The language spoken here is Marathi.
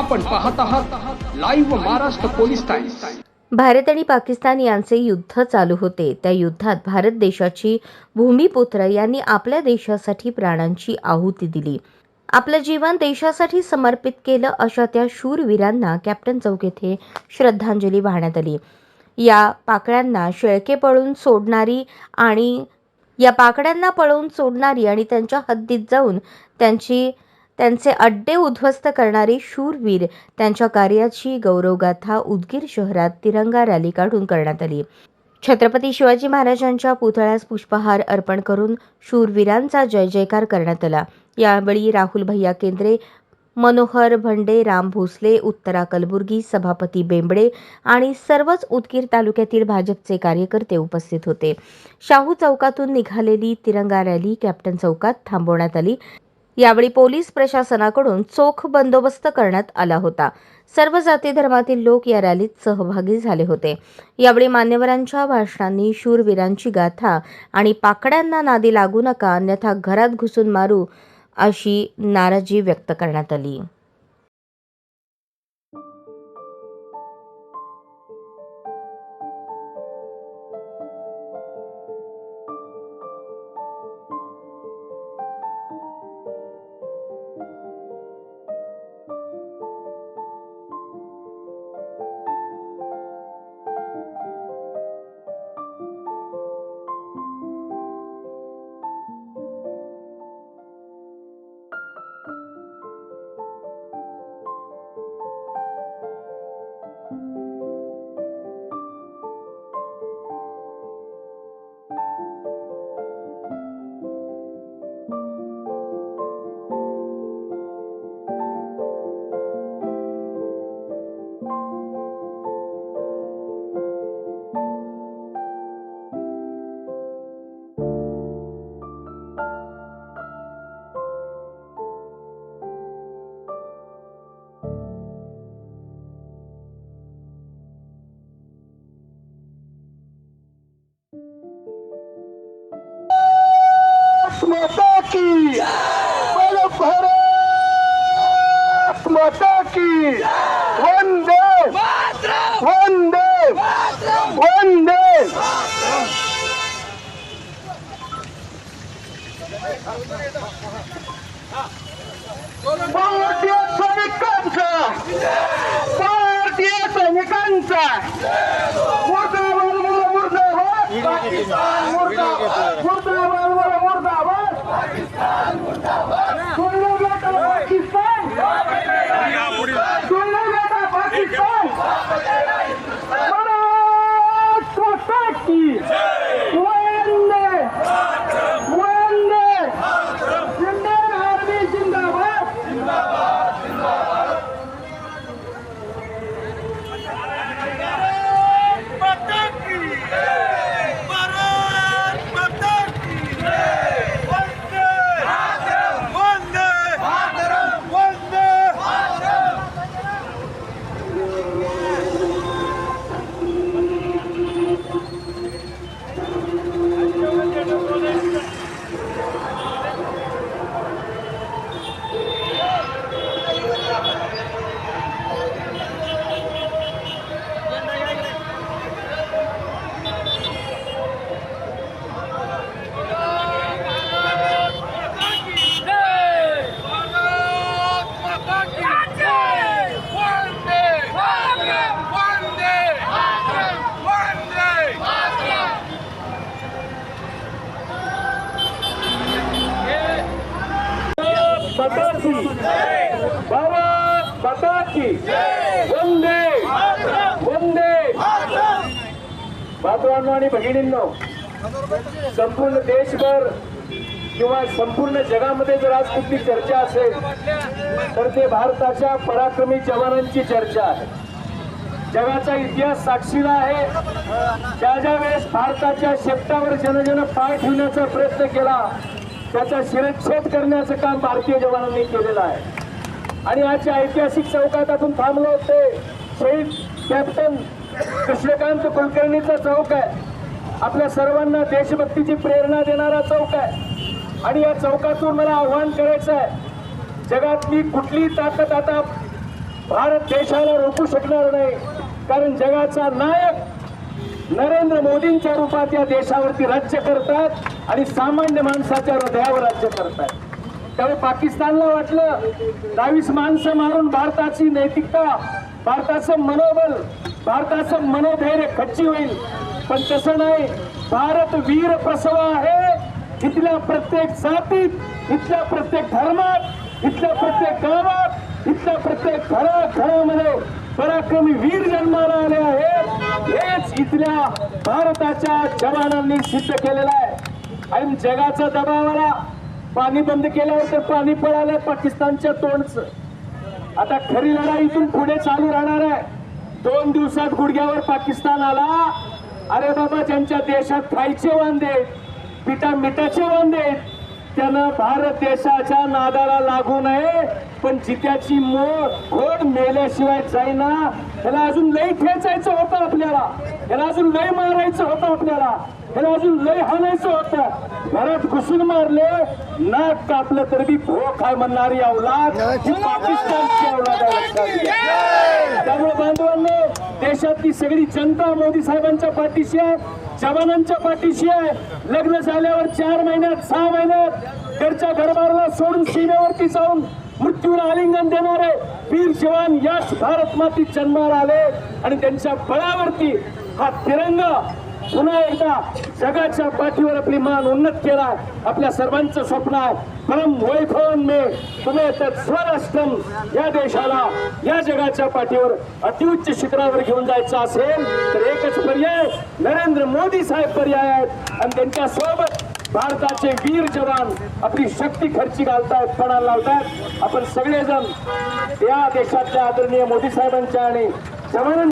आपण पाहत आहात live Maharashtra police times Bharat आणि पाकिस्तान यांचे युद्ध चालू होते. त्या युद्धात भारत देशाची भूमिपुत्र यांनी आपल्या देशासाठी प्राणांची आहुती दिली. आपलं जीवन देशासाठी समर्पित केलं अशा त्या शूरवीरांना कॅप्टन चौक येथे श्रद्धांजली वाहण्यात आली. या पाकड्यांना शेळके पळून सोडणारी आणि या पाकड्यांना पळवून सोडणारी आणि त्यांच्या हद्दीत जाऊन त्यांची त्यांचे अड्डे उद्ध्वस्त करणारे शूरवीर त्यांच्या कार्याची गौरवगाथा उदगीर शहरात तिरंगा रॅली काढून करण्यात आली. छत्रपती शिवाजी महाराजांच्या पुतळ्यास पुष्पहार अर्पण करून शूरवीरांचा जय जयकार करण्यात आला. यावेळी राहुल भैया केंद्रे मनोहर भंडे राम भोसले उत्तरा कलबुर्गी सभापती बेंबडे आणि सर्वच उदगीर तालुक्यातील भाजपचे कार्यकर्ते उपस्थित होते. शाहू चौकातून निघालेली तिरंगा रॅली कॅप्टन चौकात थांबवण्यात आली. यावेळी पोलीस प्रशासनाकडून चोख बंदोबस्त करण्यात आला होता. सर्व जाती धर्मातील लोक या रॅलीत सहभागी झाले होते. यावेळी मान्यवरांच्या भाषणांनी शूरवीरांची गाथा आणि पाकड्यांना नादी लागू नका अन्यथा घरात घुसून मारू अशी नाराजी व्यक्त करण्यात आली. माता की बोलो भारत माता की वंदे. वंदे. वंदे. भारतीय सैनिकांचा. भारतीय सैनिकांचा मुर्दाबाद मुला मुर्दाबाद पाकिस्तान मुर्दाबाद मुर्दाबाद मुला मुर्दाबाद सोडलं बेटा पाकिस्तान सोडलं बेटा पाकिस्तान भारत माता की वंदे वंदे इंडियन आर्मी जिंदाबाद माताची भारत माताची वंदे. वंदे. बांधवांनो आणि भगिनींनो संपूर्ण देशभर किंवा संपूर्ण जगामध्ये जर आज कुठली चर्चा असेल तर ते भारताच्या पराक्रमी जवानांची चर्चा आहे. जगाचा इतिहास साक्षीला आहे. ज्या ज्या वेळेस भारताच्या शेपटावर जनजन पाय ठेवण्याचा प्रयत्न केला त्याचा शिरच्छेद करण्याचं काम भारतीय जवानांनी केलेलं आहे. आणि आजच्या ऐतिहासिक चौकात आपण थांबलो होते. शहीद कॅप्टन कृष्णकांत कुलकर्णीचा चौक आहे. आपल्या सर्वांना देशभक्तीची प्रेरणा देणारा चौक आहे. आणि या चौकातून मला आव्हान करायचं आहे. जगातली कुठली ताकद आता भारत देशाला रोखू शकणार नाही. कारण जगाचा नायक नरेंद्र मोदींच्या रूपात या देशावरती राज्य करतात आणि सामान्य माणसाच्या हृदयावर राज्य करतात. त्यामुळे पाकिस्तानला वाटलं दहावीस माणसं मारून भारताची नैतिकता भारताचं मनोबल भारताचं मनोधैर्य खच्ची होईल. पण तसं नाही. भारत वीर प्रसव आहे. इथल्या प्रत्येक जातीत इथल्या प्रत्येक धर्मात इथल्या प्रत्येक गावात इथल्या प्रत्येक घरा घरामध्ये पराक्रमी वीर जन्माला आले आहेत. हेच इथल्या भारताच्या जवानांनी सिद्ध केलेलं आहे. आणि जगाचा दबाव आला पाणी बंद केल्यावर तर पाणी पळालं पाकिस्तानच्या तोंडचं. आता खरी लढाई इथून पुढे चालू राहणार आहे. दोन दिवसात गुडघ्यावर पाकिस्तान आला. अरे बाबा ज्यांच्या देशात खायचे वांदे पिठा मिठाचे वांदे त्यानं भारत देशाच्या नादाला लागू नये पण जित्याची मोठ घोड मेल्याशिवाय जाईना. त्याला अजून लई खेचायचं होतं आपल्याला. त्याला अजून लई मारायचं होतं आपल्याला. त्याला अजून लई हाणायचं होतं. घरात घुसून मारले. नाक कापलं तरी बी भो काय म्हणणारी अवलाद ही पाकिस्तानची अवलाद आहे. त्यामुळे बांधवांनो देशातली सगळी जनता मोदी साहेबांच्या पाठीशी आहे. जवानांच्या पाठीशी आहे. लग्न झाल्यावर चार महिन्यात सहा महिन्यात घरच्या घरबारला सोडून सीमेवरती जाऊन मृत्यूला आलिंगन देणारे वीर जवान याच भारत मातीत जन्माला आले आणि त्यांच्या बळावरती हा तिरंगा पुन्हा एकदा जगाच्या पाठीवर आपली मान उन्नत केला. आपल्या सर्वांचं स्वप्न आहे. परम वैभवन मे तुम्ही तर स्वराष्ट्रम या देशाला या जगाच्या पाठीवर अतिउच्च शिखरावर घेऊन जायचं असेल तर एकच पर्याय नरेंद्र मोदी साहेब पर्याय आहेत. आणि त्यांच्यासोबत भारताचे वीर जवान आपली शक्ती खर्ची घालतायत पणाला लावतायत. आपण सगळेजण या देशातल्या आदरणीय मोदी साहेबांच्या आणि जवानांच्या